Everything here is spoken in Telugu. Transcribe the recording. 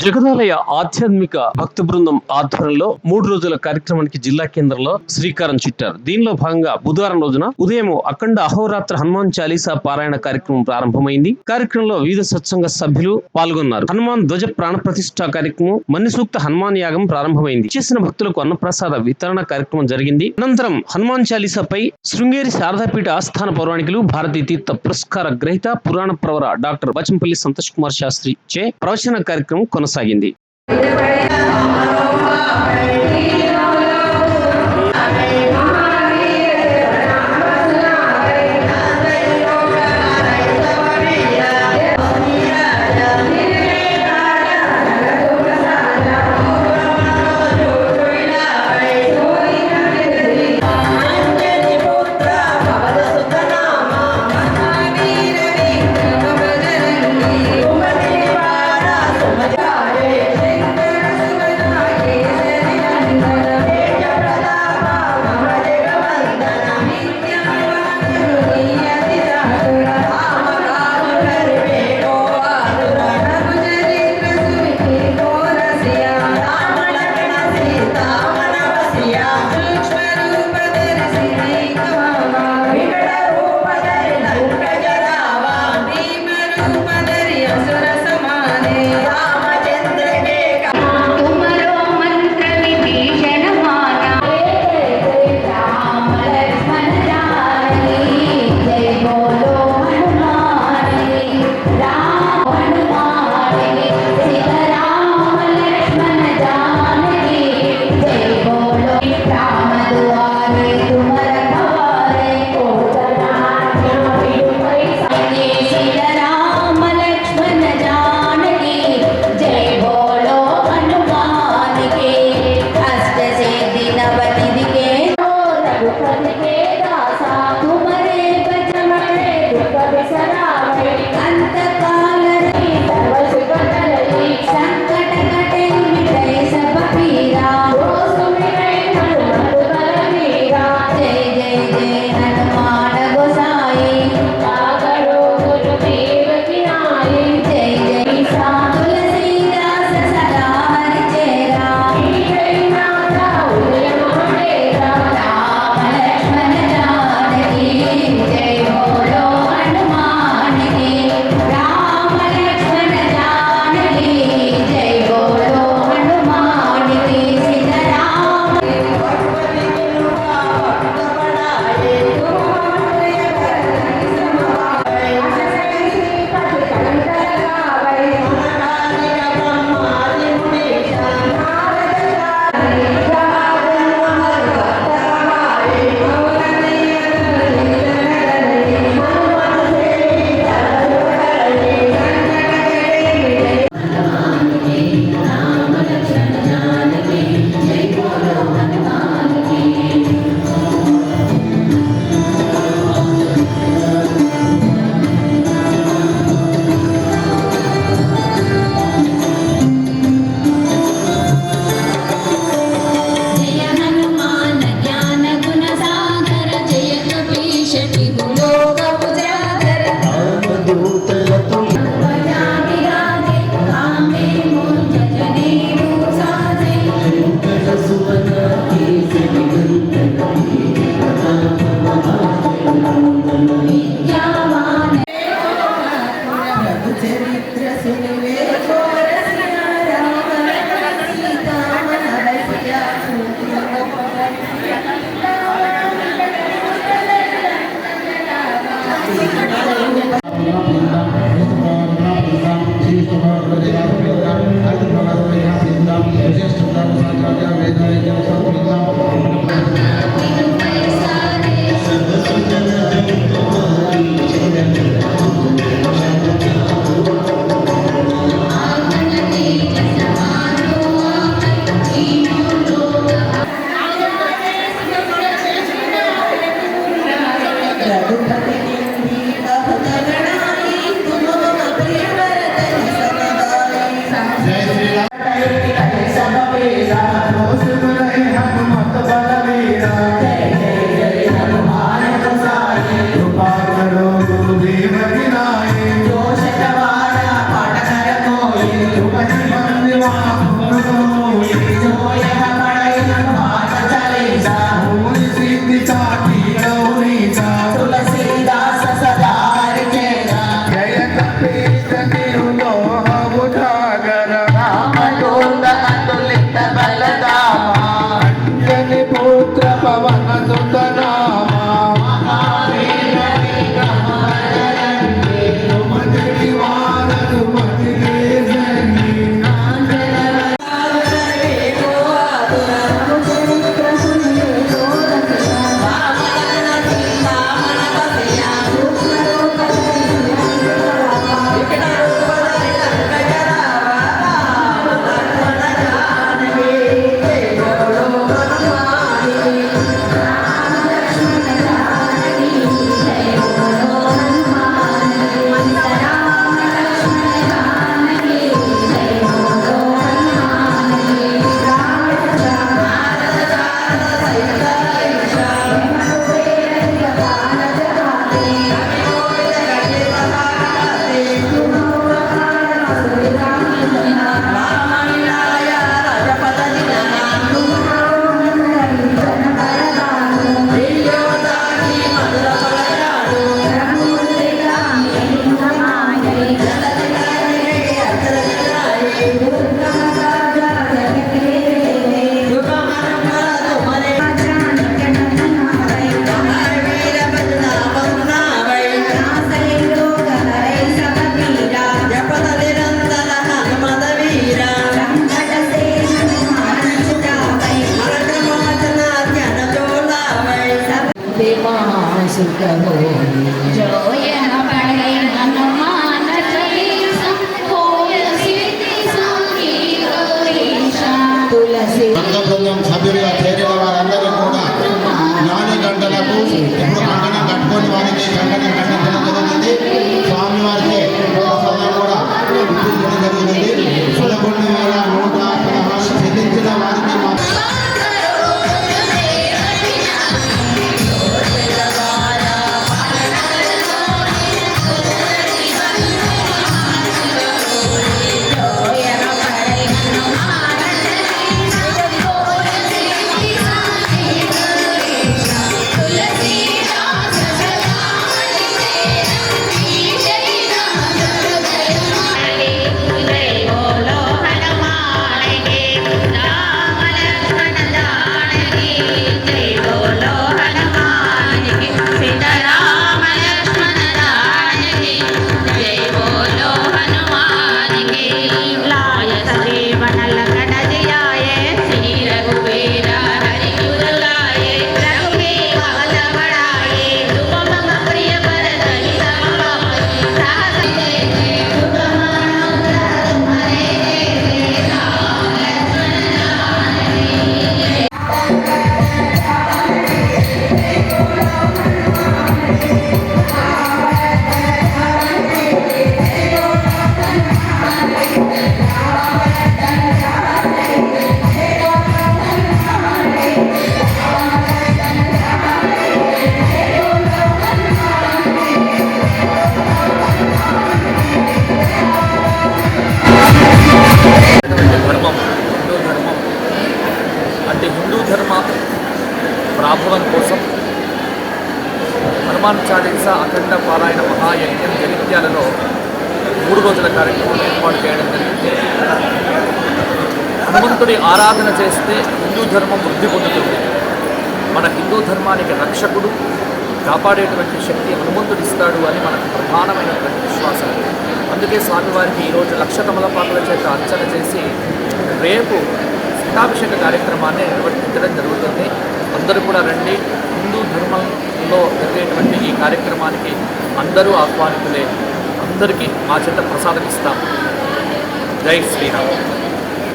జగదాలయ ఆధ్యాత్మిక భక్త బృందం ఆధ్వర్యంలో మూడు రోజుల కార్యక్రమానికి జిల్లా కేంద్రంలో శ్రీకారం చుట్టారు. దీనిలో భాగంగా బుధవారం రోజున ఉదయం అఖండ అహోరాత్ర హనుమాన్ చాలీసా పారాయణ కార్యక్రమం ప్రారంభమైంది. కార్యక్రమంలో వివిధ సత్సంగ సభ్యులు పాల్గొన్నారు. హనుమాన్ ధ్వజ ప్రాణ ప్రతిష్ఠ కార్యక్రమం మన్ని సూక్త హనుమాన్ యాగం ప్రారంభమైంది. చేసిన భక్తులకు అన్నప్రసాద వితరణ కార్యక్రమం జరిగింది. అనంతరం హనుమాన్ చాలీసాపై శృంగేరి శారదాపీఠ ఆస్థాన పౌరాణికులు భారతీ తీర్థ పురస్కార గ్రహీత పురాణ ప్రవర డాక్టర్ బచంపల్లి సంతోష్ కుమార్ శాస్త్రి చే ప్రవచన కార్యక్రమం కొనసాగింది. Thank you. శ్రీష్ణ ప్రతిమాసుకము జోయన పడైన తులసి భక్త బృందం సభ్యులుగా చేరిన వారందరూ కూడా నాలుగు గంటలకు ఇప్పుడు కట్టుకొని వారికి కంకణం మహాయజ్ఞం మూడు రోజుల కార్యక్రమం ఏర్పాటు చేయడం జరిగింది. హనుమంతుడి ఆరాధన చేస్తే హిందూ ధర్మం వృద్ధి పొందుతుంది. మన హిందూ ధర్మానికి రక్షకుడు కాపాడేటువంటి శక్తి హనుమంతుడు ఇస్తాడు అని మనకు ప్రధానమైనటువంటి విశ్వాసం. అందుకే స్వామివారికి ఈరోజు లక్ష తమలపాకుల చేత అర్చన చేసి రేపు పట్టాభిషేక కార్యక్రమాన్ని నిర్వర్తించడం జరుగుతుంది. అందరూ కూడా రండి. హిందూ ధర్మంలో జరిగేటువంటి ఈ కార్యక్రమానికి అందరూ ఆహ్వానితులే. అందరికీ మా చెంత ప్రసాదం ఇస్తాం. జై శ్రీరామ్.